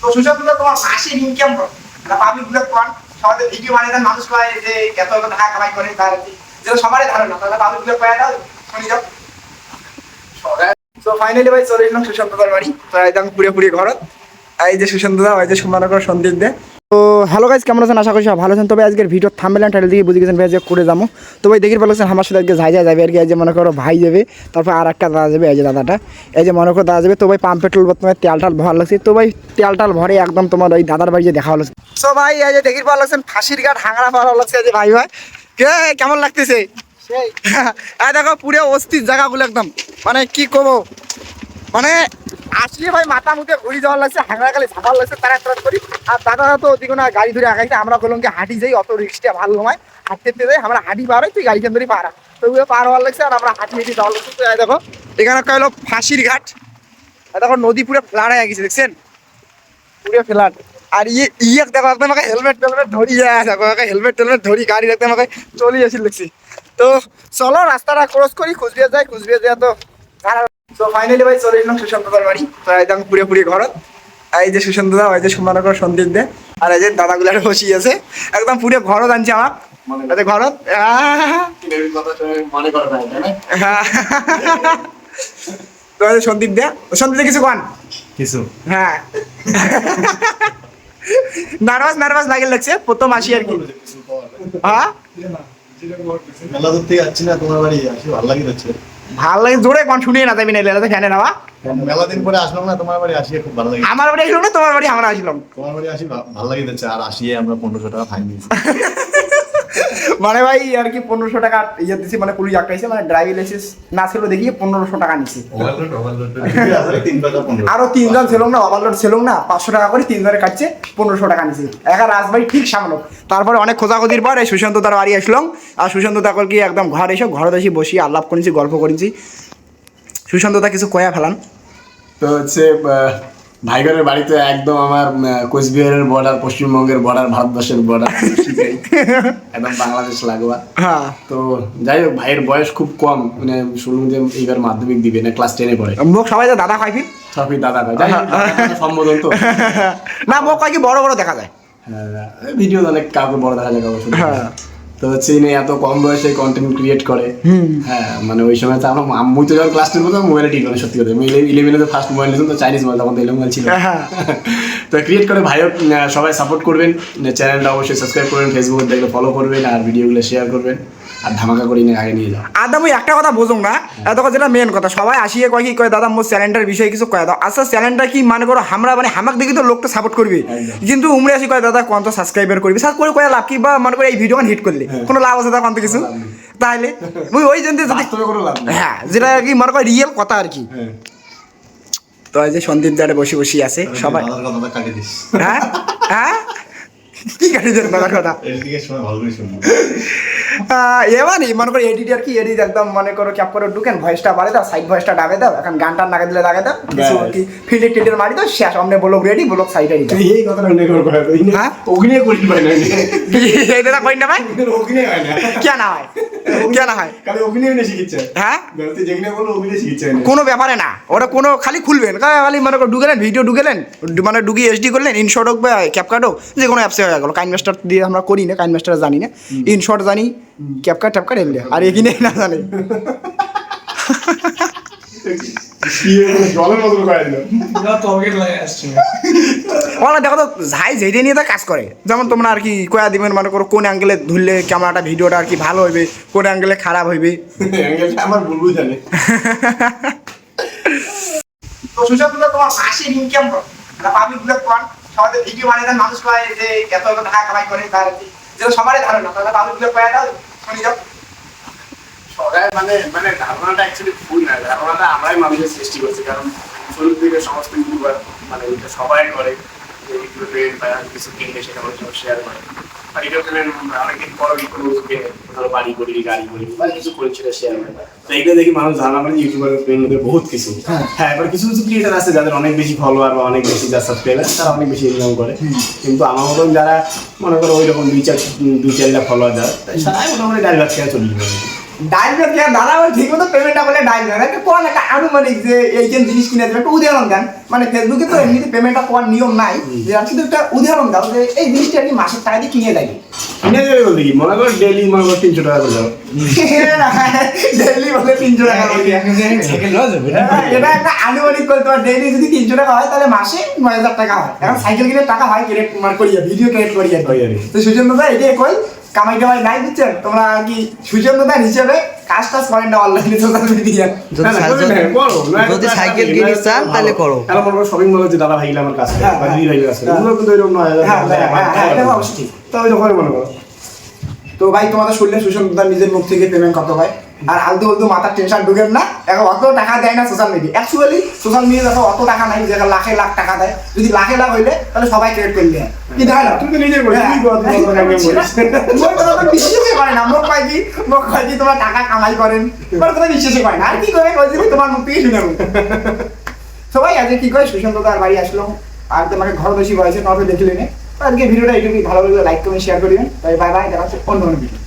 তো দা তোমার মাসের ইনকাম করো পাবলিকগুলো কোন সবাই ভিডিও বানিয়ে দেন, মানুষ কয় যে এত টাকা কামাই করে, তার যেটা সবারই ধারণা, তাহলে পাবলিকগুলো কয় দাও, শুনি যাও। তো ফাইনালি ভাই, চলে এলাম সুশান্ত বাড়ি তো একদম পুরে পুরে ঘর এই যে সুশান্ত দা, এই যে সুমানগর সন্দীপ দে। তো হ্যালো গাইজ কেমন আছেন? আশা করি সব ভালো আছেন। তবে আজকের ভিডিও থামবেল টাইটেল দিয়ে বুঝে গেছেন ভাই যে করে যাব। তো ভাই দেখি পাচ্ছেন আমার সাথে আজকে যাই যাই যাবে আর কি। এই যে মনে করো ভাই যাবে তারপর আর একটা দাদা যাবে এই যে দাদাটা। এই যে মনে করো দাদা যাবে তো ভাই পাম্প পেট্রোল বর্তমানে তেল টাল ভরা লাগছে। তো ভাই তেল টাল ভরে একদম তোমার ওই দাদার বাড়ি যে দেখা হলো। সো ভাই এই যে দেখি পাওয়া লাগছেন ফাঁসির ঘাট হাঙড়া পাওয়া লাগছে এই যে ভাই ভাই। কে কেমন লাগতেছে? এই দেখো পুরো অস্থির জায়গাগুলো একদম। মানে কি করব মানে আসলে ভাই মাথা মুখে ঘুরি যাওয়ার লাগছে হাঙ্গা খালি ঝাঁপার লাগছে তারা তারা করি। আর দাদা তো ওদিকে না গাড়ি ধরে আগাইছে, আমরা বললাম কি হাঁটি যাই, অত রিক্সটা ভালো নয় হাঁটতে যাই, আমরা হাঁটি পার তুই গাড়ি কেন ধরে পারা তো ওগুলো পার হওয়ার লাগছে আর আমরা হাঁটি হেঁটে যাওয়ার লাগছে। তো এই দেখো, এখানে একটা হলো ফাঁসির ঘাট। দেখো, নদী পুরো ফ্লাড হয়ে গেছে, দেখছেন? পুরো ফ্লাড। আর ইয়ে ইয়ে দেখো, একদম আমাকে হেলমেট টেলমেট ধরি যায় দেখো, আমাকে হেলমেট টেলমেট ধরি, গাড়ি দেখতে আমাকে চলে আসি, দেখছি। তো চলো, রাস্তাটা ক্রস করি কুচবিহার যাই কুচবিহার যাই তো তো ফাইনালি ভাই চলে এলাম সুশান্তদার বাড়ি। তো একদম পুরে পুরি ঘরত এই যে সুশান্তদা ওই যে সন্দীপ দে। আর এই যে দাদাগুলার বসি আছে। একদম পুরে ঘরত আনছে আমার। এতে ঘরত আহ! মনে করে ভাই তাই না? তো সন্দীপ দে। সন্দীপ কিছু কন? কিছু। হ্যাঁ। নার্ভাস নার্ভাস লাগে লাগছে। প্রথম আসি আর কি। হ্যাঁ। মেলা দূর থেকে যাচ্ছি না তোমার বাড়ি আসি ভালো লাগে যাচ্ছে ভালো লাগে জোরে কোন শুনিয়ে না যাবি না এলাকাতে ফ্যানে নেওয়া মেলা দিন পরে আসলাম না তোমার বাড়ি আসি খুব ভালো লাগে। আমার বাড়ি আসলাম না তোমার বাড়ি আমরা আসলাম। তোমার বাড়ি আসি ভালো লাগে আর আসিয়ে আমরা পনেরোশো টাকা ফাইন দিয়েছি। মানে ভাই আর কি পনেরোশো টাকা ইয়ে দিছি মানে পুলিশ আটকাইছে মানে ড্রাইভিং লাইসেন্স না ছিল দেখিয়ে পনেরোশো টাকা নিছে। আরও তিনজন ছিল না ওভারলোড ছিল না পাঁচশো টাকা করে তিনজনে কাটছে পনেরোশো টাকা নিছে। একা রাজবাড়ি ঠিক সামলো তারপরে অনেক খোঁজাখুঁজির পর এই সুশান্ত তার বাড়ি আসলাম আর সুশান্ত তাকল কি একদম ঘর এসে ঘরে এসে বসি আলাপ করেছি গল্প করেছি। সুশান্ত তা কিছু কয়া ফেলান। তো হচ্ছে ভাইগরের বাড়িতে একদম আমার কোচবিহারের বর্ডার পশ্চিমবঙ্গের বর্ডার ভারতবর্ষের বর্ডার একদম বাংলাদেশ লাগোয়া। হ্যাঁ। তো যাই হোক ভাইয়ের বয়স খুব কম মানে শুনলাম যে এইবার মাধ্যমিক দিবে না ক্লাস টেনে পড়ে। মুখ সবাই দাদা খাই সবই দাদা ভাই যাই দাদা সম্বোধন তো। না মুখ কি? বড় বড় দেখা যায়। হ্যাঁ, ভিডিও অনেক কাউকে বড় দেখা যায় কাউকে হ্যাঁ। তো হচ্ছে ইনি এত কম বয়সে কন্টেন্ট ক্রিয়েট করে। হ্যাঁ মানে ওই সময় তো আমরা আমি তো যখন ক্লাস টেন পড়তাম মোবাইলে ঠিক করে সত্যি কথা। ইলেভেনে তো ফার্স্ট মোবাইল নিয়েছিলাম তো চাইনিজ মোবাইল তখন এলো মোবাইল ছিল। হ্যাঁ। তো ক্রিয়েট করে ভাইও সবাই সাপোর্ট করবেন। চ্যানেলটা অবশ্যই সাবস্ক্রাইব করবেন ফেসবুকে দেখলে ফলো করবেন আর ভিডিওগুলো শেয়ার করবেন। আর ধামাকা করে নিয়ে আগে নিয়ে যাও। আর আমি একটা কথা বুঝুন না? এত যেটা মেন কথা সবাই আসিয়ে কয় কি কয় দাদা মোর চ্যানেলটার বিষয়ে কিছু কয় দাও। আচ্ছা চ্যানেলটা কি মানে করো আমরা মানে হামাক দেখি তো লোকটা সাপোর্ট করবে। কিন্তু উমরে আসি কয় দাদা কোন তো সাবস্ক্রাইবার করবি? সাবস্ক্রাইব করে কয় লাভ কি বা মনে করে এই ভিডিও হিট করলে। কোনো লাভ আছে তার কোন কিছু? তাহলে ওই ওই জন্য যদি হ্যাঁ যেটা আর কি মনে করে রিয়েল কথা আর কি। হ্যাঁ। তো এই যে সন্দীপ দাঁড়ে বসে বসে আছে সবাই হ্যাঁ? হ্যাঁ? কি গাড়ি দেন দাদার কথা? এদিকে সময় ভালো করে শুনব আহ, এ মানে করো এডিট আর কি এডিট একদম মনে করো ক্যাপ করে ঢুকেন ভয়েসটা বাড়ে দাও সাইড ভয়েসটা ডাবে দাও এখন গানটা নাগে দিলে লাগে দাও কিছু কি ফিল্ডে মারি দাও শেষ অমনে block ready block side ready এই কথাটা করে হ্যাঁ? করি পাই না এটা কই না ভাই? অগ্নিয়ে হয় না। কে না হয়? কে না হয়? খালি অগ্নিয়ে নিয়ে শিখিচ্ছে। হ্যাঁ? তুই যেখানে বলো অগ্নিয়ে শিখিচ্ছে কোনো ব্যাপারে না ওটা কোনো খালি খুলবেন খালি মনে করো ঢুকেলেন ভিডিও ঢুকেলেন মানে ঢুকি এইচডি করলেন ইনশর্ট হোক বা ক্যাপকাট হোক যে কোনো অ্যাপসে হয়ে গেলো। কাইন মাস্টার দিয়ে আমরা করি না কাইন মাস্টার জানি না। ইনশর্ট জানি ক্যাপকাট ট্যাপকাট এমনি আর এখানে না জানি। ওরা দেখো তো নিয়ে তো কাজ করে যেমন তোমরা আর কি কয়া দিবেন মনে করো কোন অ্যাঙ্গেলে ধরলে ক্যামেরাটা ভিডিওটা আর কি ভালো হইবে কোন অ্যাঙ্গেলে খারাপ হইবে। অ্যাঙ্গেলটা আমার ভুলবু জানে তো সুশান্ত তোমার ইনকাম না পাবলিকগুলো কোন সবাই ভিডিও বানিয়ে দেন মানুষ কয় যে এত এত টাকা কামাই করে তার আর যেটা সবারই ধারণা তাহলে পাবলিকগুলো কয়া দাও। সবাই মানে মানে ধারণাটা অ্যাকচুয়ালি ভুল না। ধারণাটা আমরাই মানুষের সৃষ্টি করছি, কারণ শুরু থেকে সমস্ত ইউটিউবার মানে এটা সবাই করে যে ইউটিউবে কিছু কিনলে সেটা শেয়ার করে। আর এটা অনেকদিন পর কিছু ধরো বাড়ি করি গাড়ি করি বা কিছু করি সেটা শেয়ার করে তো এইটা দেখি মানুষ ধারণা করে ইউটিউবার মধ্যে বহুত কিছু। হ্যাঁ। এবার কিছু কিছু ক্রিয়েটার আছে যাদের অনেক বেশি ফলোয়ার বা অনেক বেশি যা সাবস্ক্রাইবার তারা অনেক বেশি ইনকাম করে। কিন্তু আমার মতন যারা মনে করো ওই রকম দুই চার দুই চারটা ফলোয়ার যারা তাই সারাই মোটামুটি ডাইভার্স খেয়ে চলে ডাইভার কে দাদা আমার ঠিক মতো পেমেন্টটা বলে ডাইভার একটা কোন একটা আনুমানিক যে এই জিনিস কিনে দেবে একটা উদাহরণ দেন। মানে ফেসবুকে তো এমনিতে পেমেন্টটা কোয়ার নিয়ম নাই। যে শুধু একটা উদাহরণ দাও যে এই জিনিসটা আপনি মাসের টাকা দিয়ে কিনে দেয় কিনে দেবে বলতে কি? মনে করো ডেলি মনে করো তিনশো টাকা করে ডেইলি বলে তিনশো টাকা করে। হ্যাঁ, এটা একটা আনুমানিক করতে পারে ডেইলি যদি তিনশো টাকা হয় তাহলে মাসে নয় হাজার টাকা হয়। এখন সাইকেল কিনে টাকা হয় ক্রেডিট মার করিয়ে ভিডিও ক্রেডিট করিয়ে। তো সুজন দাদা এটাই কই কামাই টামাই নাই বুঝছেন তোমরা কি সুজন হিসেবে কাজ টাজ করেন না অনলাইনে সোশ্যাল মিডিয়া যদি সাইকেল-। কিনে চান, তাহলে করো। তাহলে মনে শপিং মলে হচ্ছে দাদা ভাই আমার কাছে হ্যাঁ, বা দিদি ভাই কাছে হ্যাঁ। ওগুলো কিন্তু এরকম নয় হ্যাঁ হ্যাঁ হ্যাঁ হ্যাঁ এটা অবশ্যই তো ওই মনে করো তো ভাই তোমাদের শুনলে সুশান্ত নিজের মুখ থেকে পেমেন্ট কত হয় আর আলতু আলতু মাথার টেনশন ঢুকেন না। এখন অত টাকা দেয় না social media actually social media দেখো অত টাকা নাই যে লাখে লাখ টাকা দেয়। যদি লাখে লাখ হইলে তাহলে সবাই ক্রেডিট করে দেয় কি দেয় না? তুই তো নিজে হ্যাঁ। বিশ্বাসই করে না মোক কি মোক কি তোমার টাকা কামাই করেন। তোমার কথা বিশ্বাসই করে না। আর কি করে তোমার মুখ থেকে শুনে সবাই আজকে কি করে? সুশান্ত দাদার বাড়ি আসলো। আর তোমাকে ঘর বেশি বয়সে তোমাকে দেখলে নে আজকে ভিডিওটা এইটুকুই। ভালো লাগলে লাইক কমেন্ট শেয়ার করবেন তাই বাই বাই দেখা হচ্ছে অন্য অন্য ভিডিও